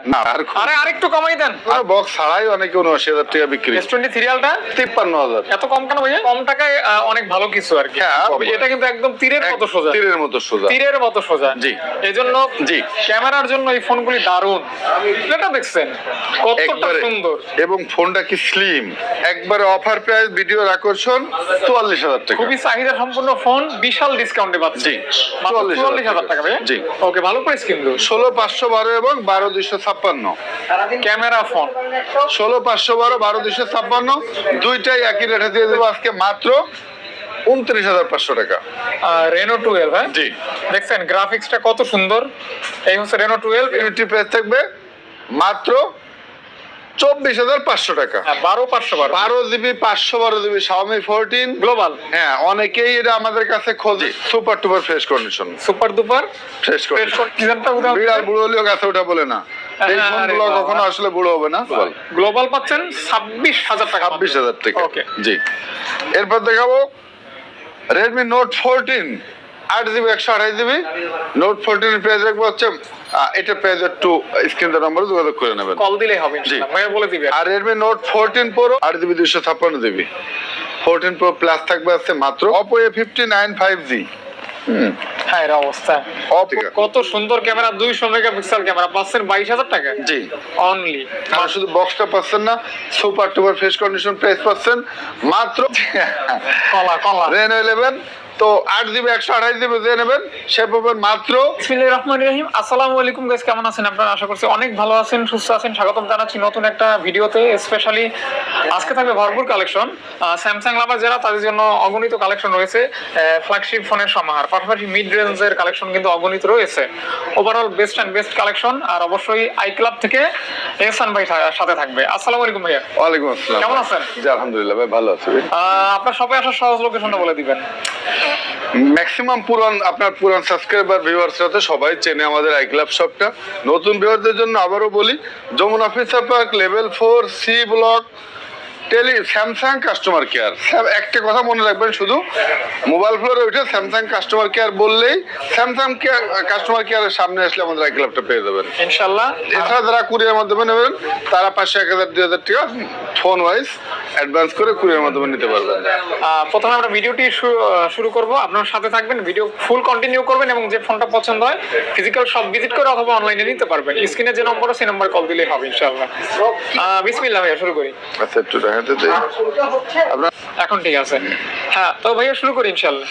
না আর আরে আরেকটু কমাই দেন। বক্স ছাড়াই অনেকে উনআশি হাজার টাকা বিক্রি এস টোয়েন্টি সিরিয়ালটা তিপ্পান্ন হাজার। এত কম কেন ভাইয়া? কম টাকায় অনেক ভালো কিছু আর কি। হ্যাঁ, এটা কিন্তু একদম তীরের মতো সোজা। তীরের মতো সোজা। তীরের মতো সোজা। জি। এই জি। ক্যামেরার জন্য এই ফোনগুলি দারুণ। এটা দেখছেন কতটা সুন্দর। এবং ফোনটা কি স্লিম একবারে অফার প্রাইস ভিডিওর আকর্ষণ চুয়াল্লিশ হাজার টাকা। খুবই চাহিদা সম্পূর্ণ ফোন বিশাল ডিসকাউন্টে পাচ্ছি। চুয়াল্লিশ হাজার টাকা। ভাইয়া? জি। ওকে ভালো প্রাইস কিন্তু। ষোলো পাঁচশো বারো এবং বারো দুইশো ছাপ্পান্ন। Camera phone. ষোলো পাঁচশো বারো বারো দুইশো ছাপ্পান্ন। দুইটাই একই রেটে দিয়ে দেবো আজকে মাত্র উনত্রিশ হাজার পাঁচশো টাকা। রেনো টুয়েলভ হ্যাঁ? জি। দেখছেন গ্রাফিক্সটা কত সুন্দর। এই হচ্ছে রেনো টুয়েলভ ইউনিটি প্রাইস থাকবে মাত্র চব্বিশ হাজার পাঁচশো টাকা। বারো পাঁচশো বারো। বারো জিবি পাঁচশো বারো জিবি শাওমি ফোরটিন গ্লোবাল হ্যাঁ অনেকেই এটা আমাদের কাছে খোঁজে super duper fresh condition super duper fresh fresh condition বিড়াল বুড়ো গাছে ওটা বলে না। এই আরে ফোনগুলো কখনো আসলে বুড়ো হবে না? গ্লোবাল পাচ্ছেন ছাব্বিশ হাজার টাকা ছাব্বিশ হাজার টাকা। ওকে জি। এরপর দেখাবো রেডমি নোট ফোরটিন আট জিবি একশো আঠাশ জিবি নোট ফোরটিনের প্রাইস রাখব হচ্ছে এটা প্রাইস একটু স্ক্রিন নম্বরে যোগাযোগ করে নেবেন। কল দিলেই হবে জি। ভাইয়া বলে দিবে। আর রেডমি নোট ফোরটিন প্রো আট জিবি দুইশো ছাপ্পান্ন জিবি ফোরটিন প্রো প্লাস থাকবে আছে মাত্র। Oppo A fifty nine five G হ্যাঁ এর অবস্থা। কত সুন্দর ক্যামেরা? দুইশো মেগাপিক্সেল ক্যামেরা পাচ্ছেন বাইশ হাজার টাকা? জি। অনলি আর শুধু বক্সটা পাচ্ছেন না super duper fresh condition price পাচ্ছেন। মাত্র কলা কলা। রেনো ইলেভেন তো আট জিবি একশো আঠাশ জিবি দিয়ে নেবেন সে পাবেন মাত্র বিসমিল্লাহির রহমানির রহিম। আসসালামু আলাইকুম গাইস কেমন আছেন? আপনারা আশা করছি অনেক ভালো আছেন সুস্থ আছেন। স্বাগতম জানাচ্ছি নতুন একটা ভিডিওতে স্পেশালি আজকে থাকবে ভরপুর কালেকশন স্যামসাং লাভার যারা তাদের জন্য অগণিত কালেকশন রয়েছে। ফ্ল্যাগশিপ ফোনের সমাহার পাশাপাশি মিড রেঞ্জের কালেকশন কিন্তু অগণিত রয়েছে। Overall best and best collection আর অবশ্যই আই ক্লাব থেকে এহসান ভাই সাথে থাকবে। আসসালামু আলাইকুম ভাইয়া। ওয়ালাইকুম আসসালাম। কেমন আছেন? জি আলহামদুলিল্লাহ ভাই ভালো আছি। আপনার সবাই আসার সহজ লোকেশনটা বলে দিবেন। ম্যাক্সিমাম পুরান, আপনার পুরান সাবস্ক্রাইবার ভিউয়ার্সরা তো সবাই চেনে আমাদের আই ক্লাব শপটা নতুন ভিউয়ারদের জন্য আবারও বলি, Jamuna officer park level four C block tele Samsung customer care একটা কথা মনে রাখবেন শুধু। মোবাইল ফ্লোরে উঠে স্যামসাং কাস্টমার কেয়ার বললেই স্যামসাং কেয়ার কাস্টমার কেয়ারের সামনে আসলে আমাদের আই ক্লাবটা পেয়ে যাবেন। ইনশাল্লাহ। এছাড়া যারা কুরিয়ার মাধ্যমে নেবেন তারা পাঁচশো এক হাজার দুই হাজার টাকা ফোন ওয়াইজ অ্যাডভান্স করে কুরিয়ার মাধ্যমে নিতে পারবেন। প্রথমে আমরা ভিডিওটি শুরু করব। আপনার সাথে থাকবেন ভিডিও ফুল কন্টিনিউ করবেন এবং যে ফোনটা পছন্দ হয় ফিজিক্যাল শপ ভিজিট করে অথবা অনলাইনে নিতে পারবেন। স্ক্রিনে যে নম্বর আছে সেই নম্বর কল দিলেই হবে ইনশাল্লাহ। বিসমিল্লাহ ভাইয়া শুরু করি। আচ্ছা একটু দেখাতে এখন ঠিক আছে। হ্যাঁ তো ভাইয়া শুরু করি ইনশাআল্লাহ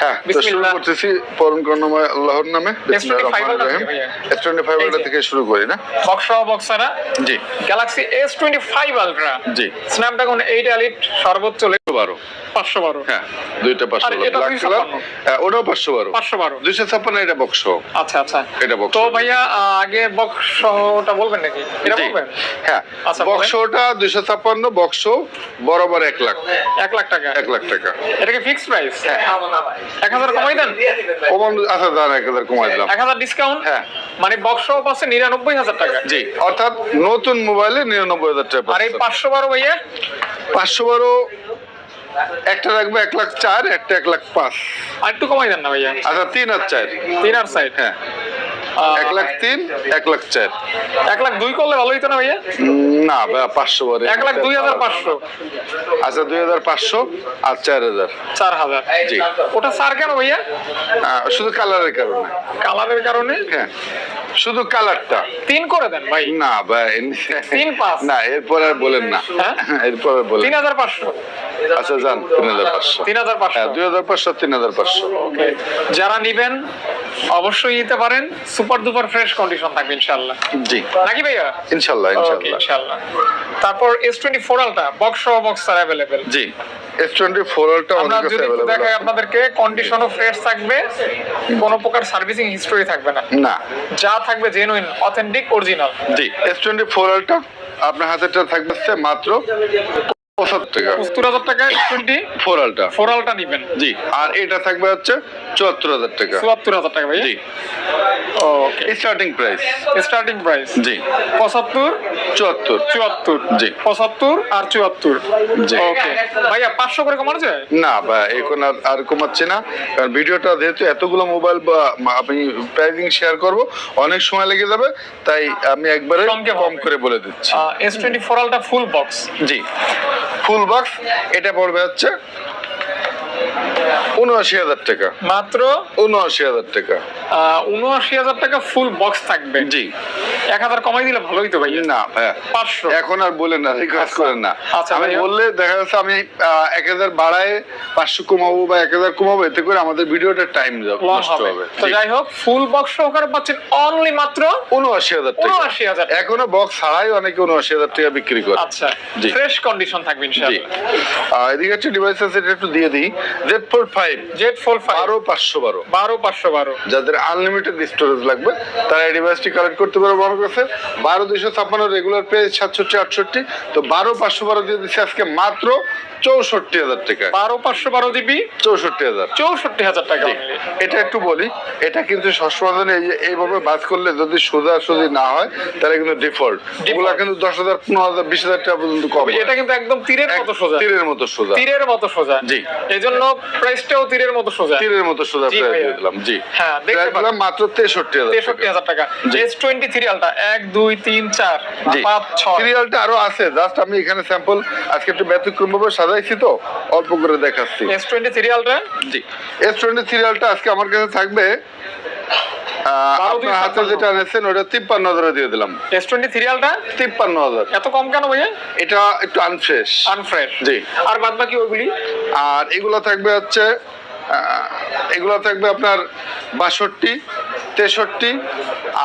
হ্যাঁ তো শুরু করতেছি পরম করুণাময় আল্লাহর নামে। S25 থেকে ভাইয়া। এস টোয়েন্টি ফাইভ এই যে। থেকে শুরু করি না? বক্স বক্সারা? জি। Galaxy S twenty five ultra জি। স্ন্যাপড্রাগন এইট এলিট সর্বোচ্চ বারো। পাঁচশো বারো। হ্যাঁ দুইটা পাঁচশো আর বারো এটা ব্ল্যাক 256 কালার ওটাও পাঁচশো বারো। পাঁচশো বারো। দুইশো ছাপ্পান্ন এটা বক্স আচ্ছা আচ্ছা। এটা box তো ভাইয়া আগে বক্স সহটা বলবেন নাকি? এটা বলবেন? হ্যাঁ আচ্ছা, বক্সটা দুইশো ছাপ্পান্ন বক্স বরাবর এক লাখ। এক লাখ টাকা। এক লাখ টাকা। এটা কি ফিক্স প্রাইস হ্যাঁ। এক হাজার কমাই দেন। কমান আচ্ছা দাঁড়া এক হাজার কমাই দিলাম। এক হাজার ডিসকাউন্ট হ্যাঁ। মানে বক্স সহ পাচ্ছে নিরানব্বই হাজার টাকা। জি। অর্থাৎ নতুন মোবাইলে নিরানব্বই হাজার টাকা আর এই পাঁচশো বারো ভাইয়া? পাঁচশো বারো একটা রাখবে এক লাখ চার একটা এক লাখ পাঁচ। আর একটু কমাই দেন না ভাইয়া। আচ্ছা তিন আর চার। তিন আর সাইড হ্যাঁ। এক লাখ তিন এক লাখ চার। এক লাখ দুই করলে ভালো হইতো না ভাইয়া? না পাঁচশো বারে এক লাখ দুই হাজার পাঁচশো। আচ্ছা দুই হাজার পাঁচশো আর চার হাজার। চার হাজার। জি। ওটা চার কেন ভাইয়া? শুধু কালারের কারণে। কালারের কারণে? হ্যাঁ শুধু কালারটা। তিন করে দেন ভাই। না ভাই তিন পাঁচ। না এরপর আর বলেন না। হ্যাঁ? এরপর আর বলেন তিন হাজার পাঁচশো। আচ্ছা যান তিন হাজার পাঁচশো। তিন হাজার পাঁচশো। হ্যাঁ দুই হাজার পাঁচশো তিন হাজার পাঁচশো। যারা নিবেন অবশ্যই নিতে পারেন। সুপার দুপার ফ্রেশ কন্ডিশন থাকবে ইনশাল্লাহ জি। নাকি ভাইয়া? ইনশাল্লাহ ইনশাল্লাহ ইনশাল্লাহ তারপর S twenty four ultra box সহ বক্স স্যার অ্যাভেলেবেল জি এস টোয়েন্টি ফোর আলটা আমরা কাছে যদি দেখাই আপনাদেরকে কন্ডিশনও ফ্রেশ থাকবে। কোনো প্রকার সার্ভিসিং হিস্টোরি থাকবে না। না। যা থাকবে জেনুইন অথেন্টিক অরিজিনাল জি এস টোয়েন্টি ফোর আলটা আপনার হাতেরটা থাকবে মাত্র টাকা। ফোর আলটা ফোর আলটা নিবেন। জি আর এটা থাকবে হচ্ছে চুয়াত্তর হাজার টাকা। চুয়াত্তর হাজার টাকা ভাই। জি। Okay starting price starting price জি। পঁচাত্তর চুয়াত্তর। চুয়াত্তর। জি। পঁচাত্তর আর চুয়াত্তর। জি। ওকে ভাইয়া পাঁচশো করে কমানো যায়? না বা এখন আর আর কমাচ্ছি না। কারণ ভিডিওটা যেহেতু এতগুলো মোবাইল বা আমি প্রাইজিং শেয়ার করব অনেক সময় লেগে যাবে তাই আমি একবারে কম করে বলে দিচ্ছি। এস টোয়েন্টি ফোর আলটা ফুল বক্স জি। ফুল বক্স এটা পড়বে হচ্ছে উনআশি হাজার টাকা। মাত্র? উনআশি হাজার টাকা। উনআশি হাজার টাকা ফুল বক্স থাকবে। জি। এক হাজার কমাই দিলে ভালোই তো ভাইয়া না পাঁচশো। এখন আর বলেন না রিকোয়েস্ট করেন না। আমি বললে দেখা যাচ্ছে আমি এক হাজার বাড়ায় পাঁচশো কমাবো বা এক হাজার কমাবো এতে করে আমাদের ভিডিওটা টাইম নষ্ট হবে। হবে। তো যাই হোক ফুল বক্স সহকারে পাচ্ছেন অনলি মাত্র উনআশি হাজার টাকা। উনআশি হাজার এখনও বক্স ছাড়াই অনেকে উনআশি হাজার টাকা বিক্রি করে। আচ্ছা ফ্রেশ কন্ডিশন থাকবে ইনশাআল্লাহ। এদিকে একটা ডিভাইস আছে এটা একটু দিয়ে দিই। Z four five. Z four five. বারো পাঁচশো বারো। বারো পাঁচশো বারো। যাদের আনলিমিটেড স্টোরেজ লাগবে তারা এই ডিভাইসটি কালেক্ট করতে পারবে আমার কাছে। বারো দুইশো ছাপ্পান্ন রেগুলার পেয়ে সাতষট্টি আটষট্টি। তো বারো পাঁচশো বারো দিয়ে দিচ্ছে আজকে মাত্র চৌষট্টি হাজার টাকা। বারো পাঁচশো বারো জিবি চৌষট্টি হাজার। চৌষট্টি হাজার টাকা। এটা একটু বলি এটা কিন্তু যে- এইভাবে বাস করলে যদি সোজা সোজি না হয় তাহলে কিন্তু ডিফল্ট। এগুলা কিন্তু দশ হাজার পনেরো হাজার বিশ হাজার টাকা পর্যন্ত কম এটা কিন্তু একদম তীরের মতো সোজা। তীরের মতো সোজা। তীরের মতো সোজা। জি। এই জন্য প্রাইসটাও তীরের মতো সোজা। তীরের মতো সোজা প্রাইস দিয়ে দিলাম জি। হ্যাঁ, দেখতে দিলাম মাত্র তেষট্টি হাজার তেষট্টি হাজার টাকা। এস টোয়েন্টি থ্রি আলটা এক দুই তিন চার পাঁচ ছয়। সিরিয়ালটা আরও আছে জাস্ট আমি এখানে স্যাম্পল আজকে একটু ব্যতিক্রম ভাবে সাজাইছি তো অল্প করে দেখাচ্ছি। এস টোয়েন্টি থ্রি জি। এস টোয়েন্টি সিরিয়ালটা আজকে আমার কাছে থাকবে আহ, বারো দুই আপনার হাতে যেটা এনেছেন ওটা তিপ্পান্ন হাজারে দিয়ে দিলাম। এস টোয়েন্টি থ্রি তিপ্পান্ন হাজার। এত কম কেন ভাইয়া? এটা একটু আনফ্রেশ আনফ্রেশ জি। আর বাদ বাকি ওইগুলি? আর এগুলো থাকবে হচ্ছে এগুলো থাকবে আপনার বাষট্টি তেষট্টি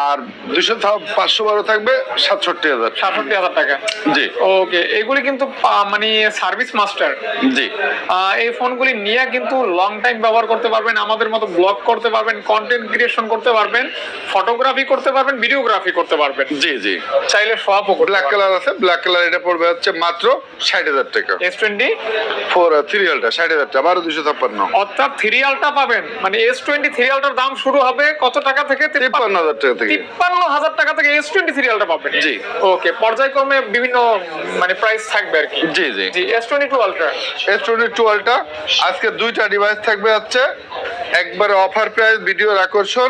আর দুশো পাঁচশো বারো থাকবে সাতষট্টি হাজার। সাতষট্টি হাজার টাকা। জি। ওকে এগুলি কিন্তু মানে সার্ভিস মাস্টার। জি। এই ফোনগুলি নিয়ে কিন্তু লং টাইম ব্যবহার করতে পারবেন আমাদের মতো ব্লগ করতে পারবেন কন্টেন্ট ক্রিয়েশন করতে পারবেন ফটোগ্রাফি করতে পারবেন ভিডিওগ্রাফি করতে পারবেন। জি জি। চাইলে সোয়াপও ব্ল্যাক কালার আছে ব্ল্যাক কালার এটা পড়বে হচ্ছে মাত্র ষাট হাজার টাকা। এস টোয়েন্টি ফোর থ্রি সিরিয়ালটা ষাট হাজার টাকা বারো দুশো ছাপ্পান্ন। অর্থাৎ থ্রি আলটা পাবেন। মানে এস টোয়েন্টি থ্রি আলটার দাম শুরু হবে কত টাকা থেকে? তিপ্পান্ন হাজার টাকা থেকে। তিপ্পান্ন হাজার টাকা থেকে এস টোয়েন্টি থ্রি আলটা পাবেন। জি। ওকে পর্যায়ক্রমে বিভিন্ন মানে প্রাইস থাকবে আর কি। জি জি। জি S twenty two ultra S twenty টুয়েলভটা আজকে দুইটা ডিভাইস থাকবে হচ্ছে একবারে অফার প্রাইস ভিডিওর আকর্ষণ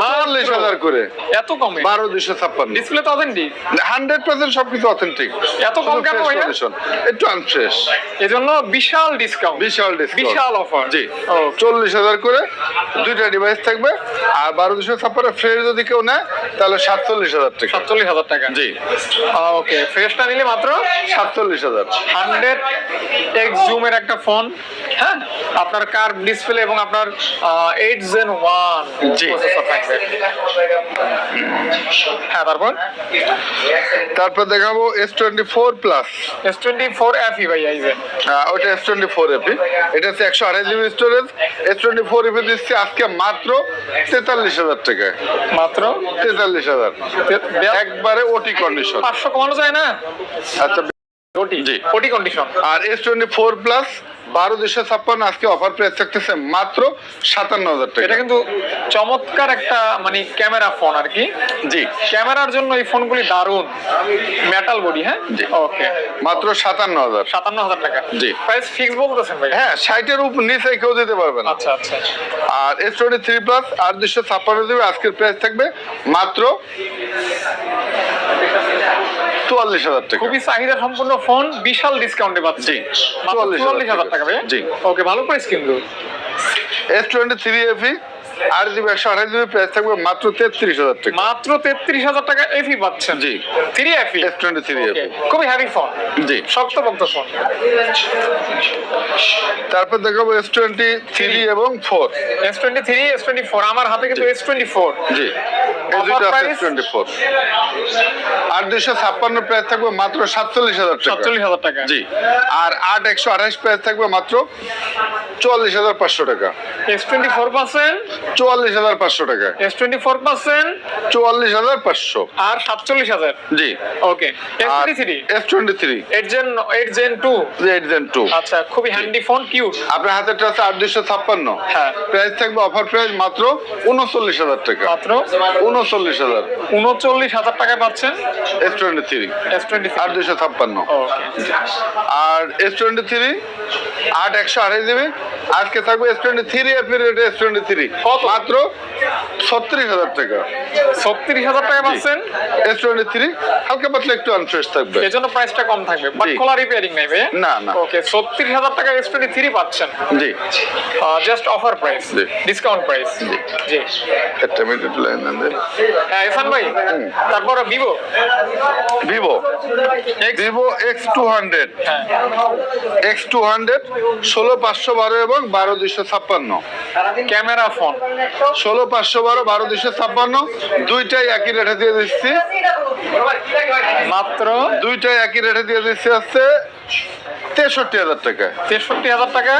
চল্লিশ হাজার করে। এত কমে? বারো দুশো ছাপ্পান্ন। ডিসপ্লে তো অথেন্টিক হান্ড্রেড পার্সেন্ট সবকিছু অথেন্টিক এত কম কেন? একটু আনফ্রেশ এজন্য বিশাল ডিসকাউন্ট বিশাল ডিসকাউন্ট বিশাল অফার জি। চল্লিশ হাজার করে দুইটা ডিভাইস থাকবে। আর বারো দুশো ছাপ্পান্ন ফ্রেশ যদি কেউ নেয় তাহলে সাতচল্লিশ হাজার টাকা। সাতচল্লিশ হাজার টাকা। জি। ওকে ফ্রেশটা নিলে মাত্র সাতচল্লিশ হাজার। হান্ড্রেড এক্স জুমের একটা ফোন হ্যাঁ? আপনার কার ডিসপ্লে এবং আপনার এইট জেন ওয়ান জি। হ্যাঁ তারপর? তারপর দেখাবো S twenty four plus S twenty four F ভাই এই যে। ওটা এস টোয়েন্টি ফোর এপি এটা হচ্ছে একশো আড়াই GB storage S twenty four দিচ্ছি আজকে মাত্র তেতাল্লিশ হাজার টাকায়। মাত্র? তেতাল্লিশ হাজার। একবারে ওটি কন্ডিশন পাঁচশো কমানো যায় না? আচ্ছা ওটি কন্ডিশন আর এস টোয়েন্টি ফোর প্লাস বারো দুশো ছাপ্পান্ন আজকে অফার প্রাইস থাকতেছে মাত্র সাতান্ন হাজার টাকা। এটা কিন্তু চমৎকার একটা মানে ক্যামেরা ফোন আর কি। জি। ক্যামেরার জন্য এই ফোনগুলি দারুণ। মেটাল বডি হ্যাঁ? জি। ওকে মাত্র সাতান্ন হাজার। সাতান্ন হাজার টাকা। জি। প্রাইস ফিক্স বলতেছেন ভাই? হ্যাঁ ষাটের উপর নিচে কেউ দিতে পারবে না। আচ্ছা আচ্ছা। আর এস টোয়েন্টি থ্রি প্লাস আর দুশো ছাপ্পান্ন দেবে আজকের প্রাইস থাকবে মাত্র চুয়াল্লিশ হাজার টাকা খুবই চাহিদা সম্পূর্ণ ফোন বিশাল ডিসকাউন্টে পাচ্ছি জি। মাত্র 44,000 চুয়াল্লিশ হাজার টাকা জি। ওকে ভালো প্রাইস কিন্তু এস টোয়েন্টি থ্রি এফি আট জিবি একশো আঠাশ জিবি প্রাইস থাকবে মাত্র তেত্রিশ হাজার টাকা। মাত্র তেত্রিশ হাজার টাকা এফি পাচ্ছেন। জি। Three FE S twenty three FE খুবই হ্যাভি ফোন জি। শক্তপোক্ত ফোন তারপর দেখাবো এস টোয়েন্টি থ্রি এবং four S twenty three S twenty four আমার হাতে কিন্তু এস টোয়েন্টি ফোর জি। আর দুশো ছাপ্পান্ন প্রাইস থাকবে মাত্র সাতচল্লিশ হাজার টাকা। সাতচল্লিশ হাজার টাকা। জি। আর আট একশো আঠাশ প্রাইস থাকবে মাত্র চুয়াল্লিশ হাজার পাঁচশো টাকা। এস টোয়েন্টি ফোর পার্সেন্ট চুয়াল্লিশ হাজার পাঁচশো টাকা। S twenty four percent? চুয়াল্লিশ হাজার পাঁচশো। আর সাতচল্লিশ হাজার? জি। Okay. S twenty three? S twenty three. Eight gen eight gen two eight gen two আচ্ছা খুবই হ্যান্ডি ফোন কিউট আপনার হাতেরটা আছে আট দুশো ছাপ্পান্ন। হ্যাঁ। প্রাইস থাকবে অফার প্রাইস মাত্র উনচল্লিশ হাজার টাকা। মাত্র? উনচল্লিশ হাজার। উনচল্লিশ হাজার টাকায় পাচ্ছেন? S twenty three. S twenty আট দুশো ছাপ্পান্ন। আর এস টোয়েন্টি থ্রি আট একশো আড়াই জিবি। আজকে থাকবে S twenty three S twenty three. কত? মাত্র ছত্রিশ হাজার টাকা। ছত্রিশ হাজার টাকা পাচ্ছেন? এস টোয়েন্টি থ্রি হালকা পাতলা একটু আনফ্রেশ থাকবে। এই জন্য প্রাইসটা কম থাকবে বাট খোলা রিপেয়ারিং নাই ভাই। না, না। ওকে ছত্রিশ হাজার টাকা এস টোয়েন্টি থ্রি পাচ্ছেন। জি। Just offer price. Discount price জি। একটা মিনিট লাইন হ্যাঁ এসান ভাই তারপর Vivo Vivo Vivo X two hundred X two hundred ষোলো পাঁচশো বারো এবং বারো দুইশো ছাপ্পান্ন। Camera phone. ষোলো পাঁচশো বারো বারো দুশো ছাপ্পান্ন। দুইটাই একই রেটে দিয়ে দিচ্ছি। মাত্র দুইটাই একই রেটে দিয়ে দিচ্ছি হচ্ছে তেষট্টি হাজার টাকা। তেষট্টি হাজার টাকা?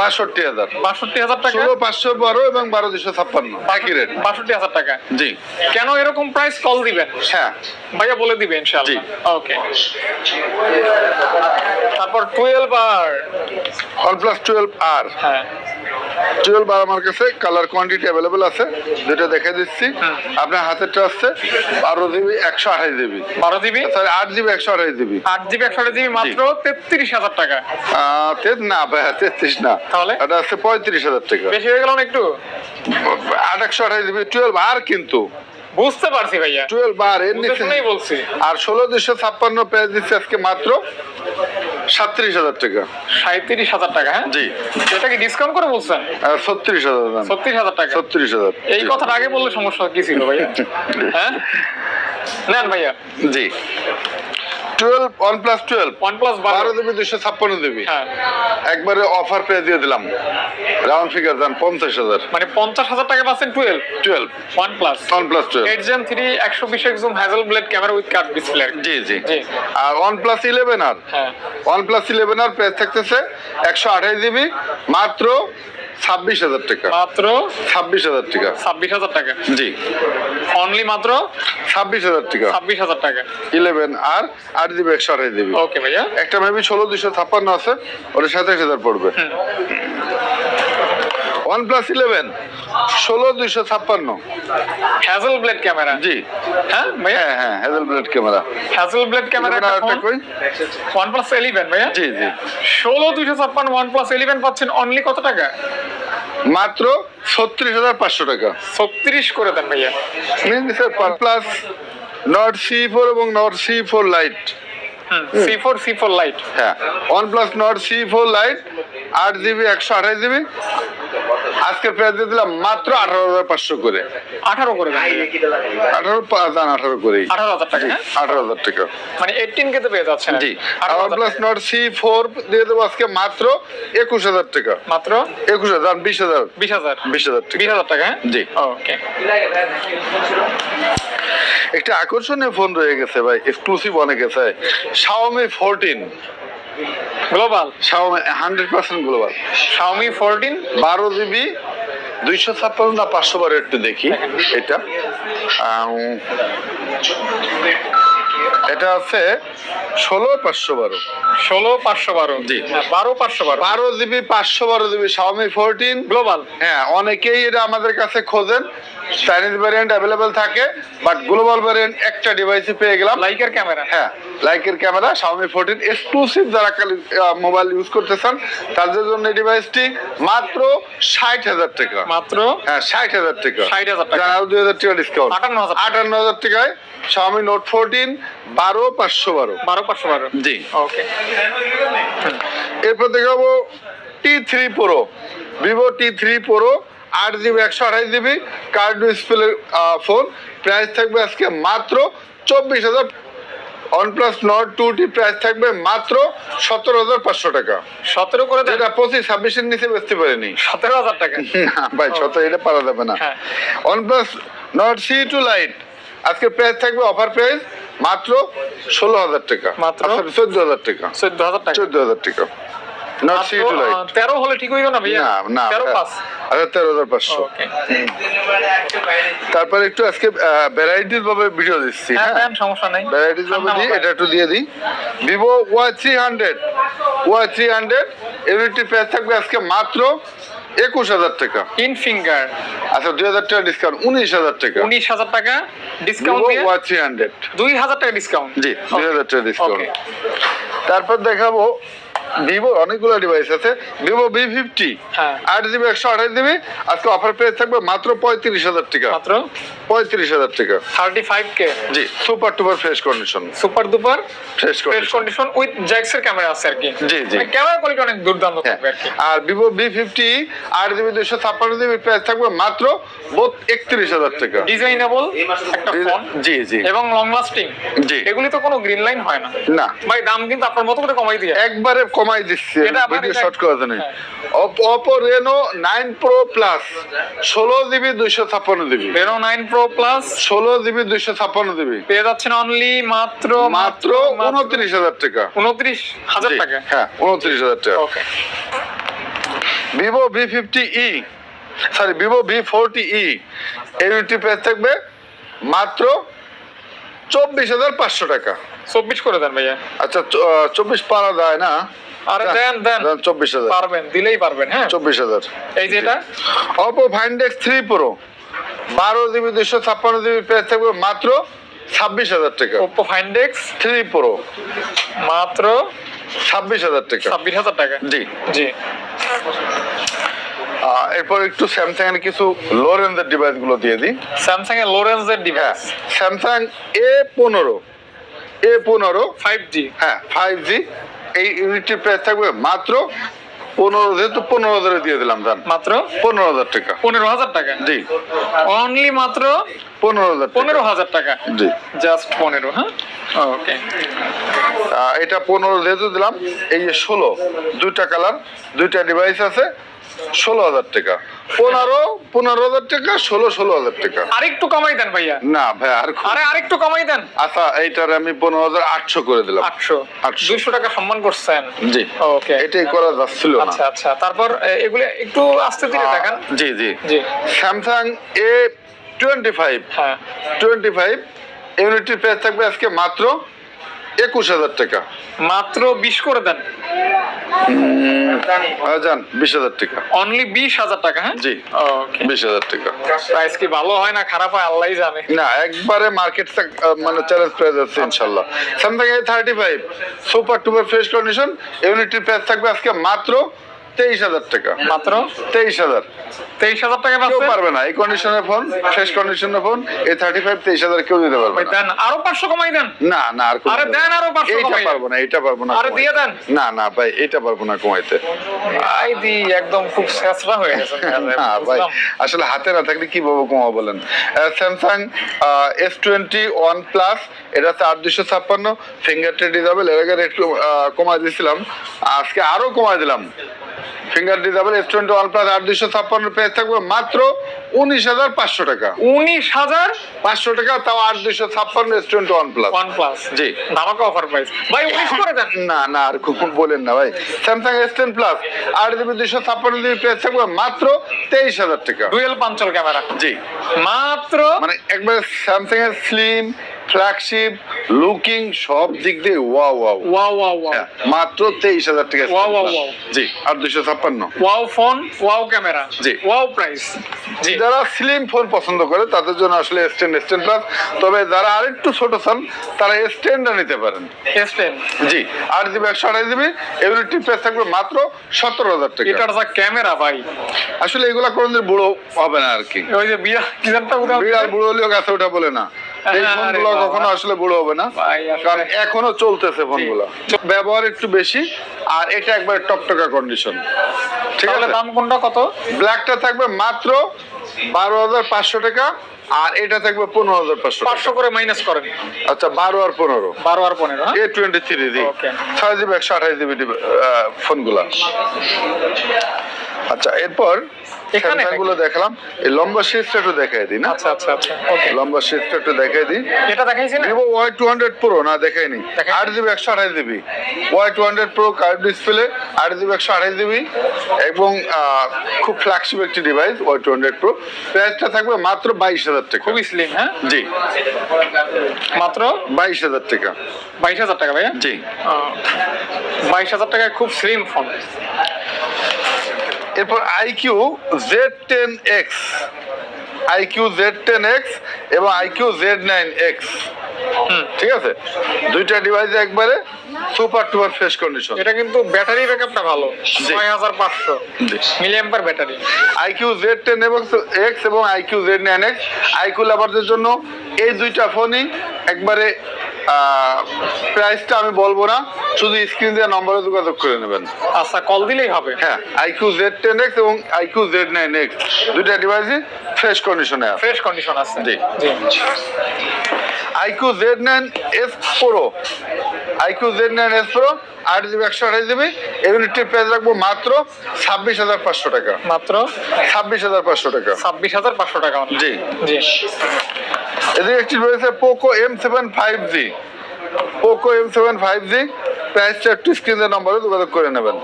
বাষট্টি হাজার। বাষট্টি হাজার টাকা? ষোলো পাঁচশো বারো এবং বারো দুইশো ছাপ্পান্ন। একই রেট বাষট্টি হাজার টাকা? জি। কেন এরকম প্রাইস কল দিবেন? হ্যাঁ। ভাইয়া বলে দিবে ইনশাআল্লাহ। ওকে তারপর twelve R OnePlus twelve R হ্যাঁ। টুয়েলভ আর আমার কাছে কালার কোয়ান্টিটি অ্যাভেলেবেল আছে। দুটো দেখে দিচ্ছি। আপনার হাতেরটা আছে বারো জিবি একশো আঠাশ জিবি। বারো জিবি? সরি আট জিবি একশো আঠাশ জিবি। আট জিবি একশো জিবি মাত্র তেত্রিশ হাজার টাকা। তেত না তেত্রিশ না। তাহলে? এটা আছে পঁয়ত্রিশ হাজার টাকা। বেশি হয়ে গেল না একটু? আট একশো আঠাশ জিবি টুয়েলভ আর কিন্তু। বুঝতে পারছি ভাইয়া। টুয়েলভ আর এর নিচে বলছি। আর ষোলো দুশো ছাপ্পান্ন পেয়ে দিচ্ছে আজকে মাত্র সাতত্রিশ হাজার টাকা। সাঁত্রিশ হাজার টাকা হ্যাঁ? জি। এটা কি ডিসকাউন্ট করে বলছেন? ছত্রিশ হাজার ছত্রিশ হাজার টাকা। ছত্রিশ হাজার এই। কথাটা আগে বললে সমস্যা কি ছিল ভাইয়া? হ্যাঁ? নেন ভাইয়া। জি। Twelve one plus twelve one plus বারো। বারো দেবী দুশো ছাপ্পান্ন দেবী। হ্যাঁ। একবারে অফার পেয়ে দিয়ে দিলাম। রাউন্ড ফিগার দাম পঞ্চাশ হাজার। মানে পঞ্চাশ হাজার টাকা পাচ্ছেন twelve twelve OnePlus OnePlus twelve eight gen three একশো বিশ Hasselblad camera with curved display জি জি। আর OnePlus eleven R. OnePlus eleven R price থাকতেছে একশো আঠাশ জিবি মাত্র ছাব্বিশ হাজার টাকা। মাত্র? ছাব্বিশ হাজার টাকা। ছাব্বিশ হাজার টাকা? জি। অনলি মাত্র? ছাব্বিশ হাজার টাকা। ছাব্বিশ হাজার টাকা। ইলেভেন আর আট দিবে একশো আড়াই দিবে। ওকে ভাইয়া। একটা মেবি ষোলো দুশো ছাপ্পান্ন আছে ওটা সাতাশ হাজার পড়বে। ওয়ান প্লাস ইলেভেন ষোলো দুইশো ছাপ্পান্ন। হ্যাজেল ব্লেড ক্যামেরা জি। হ্যাঁ ভাইয়া? হ্যাঁ হ্যাঁ Hasselblad camera Hasselblad camera কই? ওয়ান প্লাস ইলেভেন ভাইয়া? জি জি। ষোলো দুইশো ছাপ্পান্ন ওয়ান প্লাস ইলেভেন পাচ্ছেন অনলি কত টাকা? মাত্র ছত্রিশ হাজার পাঁচশো টাকা। ছত্রিশ করে দেন ভাইয়া। প্লাস নট সি ফোর এবং Nord C four lite C four C four lite হ্যাঁ OnePlus Nord C four lite আট জিবি একশো আঠাশ জিবি আজকে প্রাইস দিয়ে দিলাম মাত্র আঠারো হাজার পাঁচশো করে। আঠারো করে আঠারো দান আঠারো করেই। আঠারো হাজার টাকা হ্যাঁ? আঠারো হাজার টাকা। মানে এইটিন কে তো পেয়ে যাচ্ছেন জি আঠারো প্লাস নট সি ফোর দিয়ে দেবো আজকে মাত্র একুশ হাজার টাকা। মাত্র? একুশ হাজার বিশ হাজার। বিশ হাজার। বিশ হাজার টাকা। বিশ হাজার টাকা হ্যাঁ? জি। ওকে একটা আকর্ষণীয় ফোন রয়ে গেছে ভাই এক্সক্লুসিভ অনেক আছে। Xiaomi fourteen global Xiaomi hundred percent global Xiaomi fourteen বারো জিবি দুইশো ছাপ্পান্ন না পাঁচশো বারো একটু দেখি এটা। এটা আছে ষোলো পাঁচশো বারো। ষোলো পাঁচশো বারো। জি। বারো পাঁচশো বারো। বারো জিবি পাঁচশো বারো জিবি শাওমি ফোরটিন গ্লোবাল হ্যাঁ অনেকেই এটা আমাদের কাছে খোঁজেন। চাইনিজ ভ্যারিয়েন্ট অ্যাভেলেবেল থাকে বাট গ্লোবাল ভ্যারিয়েন্ট একটা ডিভাইসে পেয়ে গেলাম। লাইকের ক্যামেরা হ্যাঁ লাইকের ক্যামেরা Xiaomi 14 এক্সক্লুসিভ যারা মোবাইল ইউজ করতেছেন তাদের জন্য এই ডিভাইসটি মাত্র ষাট হাজার টাকা। মাত্র হ্যাঁ ষাট হাজার টাকা। 60,000 টাকা। আরও দুই হাজার টাকা ডিসকাউন্ট 58,000 টাকা। আটান্ন হাজার টাকায় Xiaomi নোট 14 বারো পাঁচশো বারো। বারো পাঁচশো বারো। জি। ওকে এরপর দেখাবো T three pro Vivo T three pro আট জিবি একশো আঠাশ GB curved display phone price থাকবে আজকে মাত্র চব্বিশ হাজার। OnePlus Nord two T price থাকবে মাত্র সতেরো হাজার পাঁচশো টাকা। সতেরো করে যেটা পঁচিশ ছাব্বিশের নিচে বেচতে পারেনি। সতেরো হাজার টাকা। না ভাই সতেরো এটা পারা যাবে না। OnePlus Nord C two lite আজকে প্রাইস থাকবে অফার প্রাইস মাত্র ষোলো হাজার টাকা। মাত্র? চোদ্দ হাজার টাকা। চোদ্দ হাজার টাকা। চোদ্দ হাজার টাকা। নট সি টু লাইট হলে ঠিক হইব না ভাইয়া? না না তেরো পাঁচ আচ্ছা তেরো হাজার পাঁচশো। ওকে তারপরে একটু আজকে ভ্যারাইটিস ভাবে ভিডিও দিচ্ছি হ্যাঁ হ্যাঁ? সমস্যা নাই। ভ্যারাইটিস ভাবে দিই এটা একটু দিয়ে দিই। Vivo Y three hundred Y three hundred unity price থাকবে আজকে মাত্র একুশ হাজার টাকা। ইন ফিঙ্গার আচ্ছা দুই হাজার টাকা ডিসকাউন্ট উনিশ হাজার টাকা। উনিশ হাজার টাকা ডিসকাউন্ট থ্রি হান্ড্রেড দুই হাজার টাকা ডিসকাউন্ট জি দুই হাজার টাকা ডিসকাউন্ট তারপর দেখাবো ভিভো অনেকগুলো ডিভাইস আছে। ভিভো বি ফিফটি হ্যাঁ। আট জিবি একশো আঠাশ জিবি আজকে অফার প্রাইস থাকবে মাত্র পঁয়ত্রিশ হাজার টাকা। মাত্র? পঁয়ত্রিশ হাজার টাকা। Thirty five K G super duper fresh condition super duper fresh condition with জ্যাক্সের camera আছে আর কি। জি, জি। ক্যামেরা কোয়ালিটি অনেক দুর্দান্ত থাকবে আর ভিভো বি ফিফটি আট জিবি দুশো ছাপ্পান্ন জিবি প্রাইস থাকবে মাত্র একত্রিশ হাজার টাকা। ডিজাইনেবল একটা ফোন জি জি। এবং লং লাস্টিং জি। এগুলি তো কোনো গ্রিন লাইন হয় না। না। ভাই দাম কিন্তু আপনার মতো করে কমাই দিয়ে। একবারে কমাই দিচ্ছি ভিডিও শর্ট করার জন্য হ্যাঁ। Oppo Reno nine pro plus ষোলো জিবি দুইশো ছাপ্পান্ন GB Reno nine pro plus ষোলো জিবি দুইশো ছাপ্পান্ন জিবি পেয়ে যাচ্ছেন অনলি মাত্র মাত্র উনত্রিশ হাজার টাকা। উনত্রিশ হাজার টাকা। হ্যাঁ উনত্রিশ হাজার টাকা। Okay Vivo V fifty E sorry Vivo V forty E unity price থাকবে মাত্র চব্বিশ হাজার পাঁচশো টাকা। চব্বিশ করে দেন ভাইয়া। আচ্ছা চব্বিশ পারা যায় না? আরে দেন দেন চব্বিশ হাজার। পারবেন দিলেই পারবেন হ্যাঁ। চব্বিশ হাজার। এই যে এটা? Oppo Find X three pro. বারো জিবি দুশো ছাপ্পান্ন জিবি প্রাইস থাকবে মাত্র ছাব্বিশ হাজার টাকা। Oppo Find X three pro. মাত্র ছাব্বিশ হাজার টাকা। ছাব্বিশ হাজার টাকা? জি। জি। এরপর একটু স্যামসাং এর কিছু লো রেঞ্জের ডিভাইসগুলো দিয়ে দিই। স্যামসাং এর এর হ্যাঁ ডিভাইস স্যামসাং এ পনেরো এ পনেরো। ফাইভ জি হ্যাঁ ফাইভ জি এই ইউনিটের প্রাইস থাকবে মাত্র পনেরো যেহেতু পনেরো হাজারে দিয়ে দিলাম দান মাত্র? পনেরো হাজার টাকা। পনেরো হাজার টাকা? জি। অনলি মাত্র পনেরো হাজার পনেরো হাজার টাকা? জি। জাস্ট পনেরো হ্যাঁ? ওকে এটা পনেরো যেহেতু দিলাম এই যে ষোলো দুইটা কালার দুইটা ডিভাইস আছে। ষোলো হাজার টাকা। পনেরো পনেরো হাজার টাকা ষোলো ষোলো হাজার টাকা। আরেকটু কমাই দেন ভাইয়া। না ভাই আর আরে আরেকটু কমাই দেন। আচ্ছা এইটার আমি পনেরো হাজার আটশো করে দিলাম। আটশো। আটশো। দুইশো টাকা সম্মান করছেন। জি। ওকে এটাই করা যাচ্ছিল না। আচ্ছা আচ্ছা। তারপর এগুলো একটু আস্তে ধীরে দেখান। জি জি। জি। স্যামসাং এ টোয়েন্টি ফাইভ হ্যাঁ। টোয়েন্টি ফাইভ ইউনিটির প্রাইস থাকবে আজকে মাত্র একুশ হাজার টাকা। মাত্র বিশ করে দেন। যান বিশ হাজার টাকা। অনলি বিশ হাজার টাকা হ্যাঁ? জি বিশ হাজার টাকা। প্রাইস কি ভালো হয় না খারাপ হয় আল্লাহই জানে। না একবারে মার্কেট মানে চ্যালেঞ্জ প্রাইস আছে ইনশাল্লাহ Samsung A thirty five super duper fresh condition ইউনিটির price থাকবে আজকে মাত্র তেইশ হাজার টাকা। মাত্র? তেইশ হাজার। তেইশ হাজার টাকা কেউ পারবে না। এই কন্ডিশনের ফোন ফ্রেশ কন্ডিশনের ফোন এই থার্টি ফাইভ তেইশ হাজার কেউ দিতে পারবে দেন আরও পাঁচশো কমাই দেন। না না আর আরে দেন। আরও পাঁচশো এইটা পারব না এইটা পারব না আরে দিয়ে দেন। না না ভাই এটা পারব না কমাইতে। আই দি একদম খুব হয়ে গেছে। না ভাই আসলে হাতে না থাকলে কি কীভাবে কমাবো বলেন? Samsung S twenty one plus এটা হচ্ছে আট দুশো ছাপ্পান্ন ফিঙ্গার ট্রে ডিজাবেল এর আগে একটু কমাই দিয়েছিলাম আজকে আরও কমাই দিলাম। Finger disable S twenty one plus আট দুশো ছাপ্পান্ন পেয়ে থাকবে মাত্র উনিশ হাজার পাঁচশো টাকা। উনিশ হাজার পাঁচশো টাকা তাও আট দুশো ছাপ্পান্ন S twenty one plus one plus জি। ধামাকা অফার প্রাইস ভাই উনিশ করে দেন। না না আর কখন বলেন না ভাই। স্যামসাং এস টেন প্লাস আট জিবি দুশো ছাপ্পান্ন জিবি পেয়ে থাকবে মাত্র তেইশ হাজার টাকা। ডুয়েল পাঞ্চল ক্যামেরা জি। মাত্র মানে একবার স্যামসাং এর স্লিম ফ্ল্যাগশিপ লুকিং সব দিক দিয়ে wow wow. Wow wow wow. মাত্র তেইশ হাজার টাকা Wow, wow, wow. জি আর দুশো ছাপ্পান্ন। ওয়াও ফোন ওয়াও ক্যামেরা জি। Wow price. জি। যারা স্লিম ফোন পছন্দ করে তাদের জন্য আসলে এসটেন এসটেন প্লাস তবে যারা আরেকটু ছোট চান তারা এসটেনটা নিতে পারেন। টেন জি আট জিবি একশো আঠাশ জিবি ইউনিটি প্রাইস থাকবে মাত্র সতেরো হাজার টাকা। এটার যা ক্যামেরা ভাই। আসলে এগুলা কোনোদিন বুড়ো হবে না আর কি। ওই যে বিয়া কি জানতা বিড়াল বুড়ো হলেও গাছে ওঠা বলে না। এই ফোনগুলো কখনো আসলে বুড়ো হবে না কারণ এখনও চলতেছে ফোনগুলো। ব্যবহার একটু বেশি আর এটা একবার টকটকা কন্ডিশন ঠিক আছে? দাম কোনটা? কত? ব্ল্যাকটা থাকবে মাত্র বারো হাজার পাঁচশো টাকা আর এটা থাকবে পনেরো হাজার পাঁচশো পাঁচশো করে মাইনাস করেন। আচ্ছা বারো আর পনেরো। বারো আর পনেরো এ টোয়েন্টি থ্রি দি. ছয় জিবি একশো আঠাশ জিবি ফোনগুলা। আচ্ছা এরপর এখানে গুলো দেখালাম। এই লম্বা সিরিজটা একটু দেখাই দিই না? আচ্ছা আচ্ছা আচ্ছা ওকে লম্বা সিরিজটা একটু দেখাই দিই। এটা দেখাইছিলেন Vivo Y two hundred pro না দেখাইনি দেখাইনি? আট জিবি একশো আঠাশ GB Y two hundred pro card display আট জিবি একশো আঠাশ জিবি এবং খুব ফ্ল্যাগশিপ একটি device Y two hundred pro প্রাইসটা থাকবে মাত্র বাইশ হাজার টাকা। খুবই স্লিম হ্যাঁ? জি। মাত্র? বাইশ হাজার টাকা। বাইশ হাজার টাকা ভাইয়া? জি। বাইশ হাজার টাকায় খুব স্লিম ফোন এরপর iQOO Z ten X iQOO Z ten X এবং আইকিউ জেড নাইন এক্স ঠিক আছে? দুইটা ডিভাইস একবারে সুপার টুপার ফ্রেশ কন্ডিশন এটা কিন্তু ব্যাটারি ব্যাকআপটা ভালো। ছয় হাজার পাঁচশো। জি। Milliampere battery iQOO Z ten এবং এক্স এবং iQOO Z nine X iQOO লাভারদের জন্য এই দুইটা ফোনই একবারে প্রাইসটা আমি বলব না শুধু স্ক্রিন দিয়ে নম্বরে যোগাযোগ করে নেবেন। আচ্ছা কল দিলেই হবে। হ্যাঁ আইকিউ জেড টেন এক্স এবং আইকিউ জেড নাইন এক্স দুইটা ডিভাইসই ফ্রেশ কন্ডিশনে আছে। ফ্রেশ কন্ডিশন আছে। জি। জি। IQOO Z nine S pro iQOO Z nine S pro আট জিবি একশো আঠাশ জিবি ইউনিটির প্রাইস রাখব মাত্র ছাব্বিশ হাজার পাঁচশো টাকা। মাত্র? ছাব্বিশ হাজার পাঁচশো টাকা। ছাব্বিশ হাজার পাঁচশো টাকা জি। জি। এদিকে একটি রয়েছে Poco M seven five G Poco M seven five G প্রাইসটা একটু স্ক্রিনের নম্বরে যোগাযোগ করে নেবেন।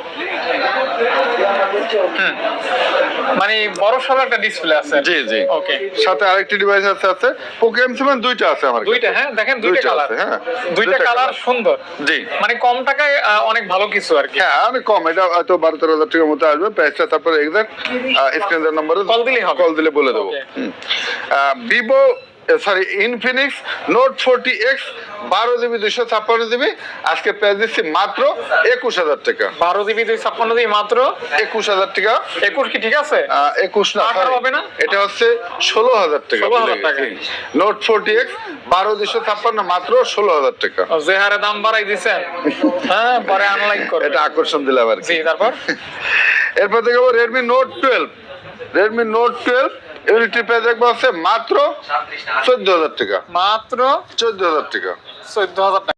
মানে বড় সড়ো একটা ডিসপ্লে আছে। জি জি। ওকে সাথে আরেকটি ডিভাইস আছে আছে। পোকো এম সেভেন দুইটা আছে আমার দুইটা হ্যাঁ দেখেন দুইটা কালার হ্যাঁ। দুইটা কালার সুন্দর। জি। মানে কম টাকায় অনেক ভালো কিছু আর কি। হ্যাঁ অনেক কম। এটা হয়তো বারো তেরো হাজার টাকার মতো আসবে। প্রাইসটা তারপরে এক্সাক্ট স্ক্রিনের নম্বরে দিলেই হবে। কল দিলে বলে দেবো. Vivo sorry Infinix note forty X বারো জিবি দুইশো ছাপ্পান্ন জিবি। আজকে প্রাইস দিচ্ছি মাত্র একুশ হাজার টাকা। বারো জিবি দুই ছাপ্পান্ন জিবি মাত্র? একুশ হাজার টাকা। একুশ কি ঠিক আছে? একুশ না হবে না? এটা হচ্ছে ষোলো হাজার টাকা। 16,000 টাকা। নোট ফোরটি এক্স বারো দুইশো ছাপ্পান্ন মাত্র ষোলো হাজার টাকা। যে হারে দাম বাড়াই দিছেন হ্যাঁ পরে আনলাইক করবে। এটা আকর্ষণ দিলাম আর কি। তারপর? এরপর দেখব Redmi note twelve Redmi note twelve unity price দেখব আছে মাত্র চোদ্দ হাজার টাকা। মাত্র চোদ্দ হাজার টাকা। চোদ্দ হাজার টাকা।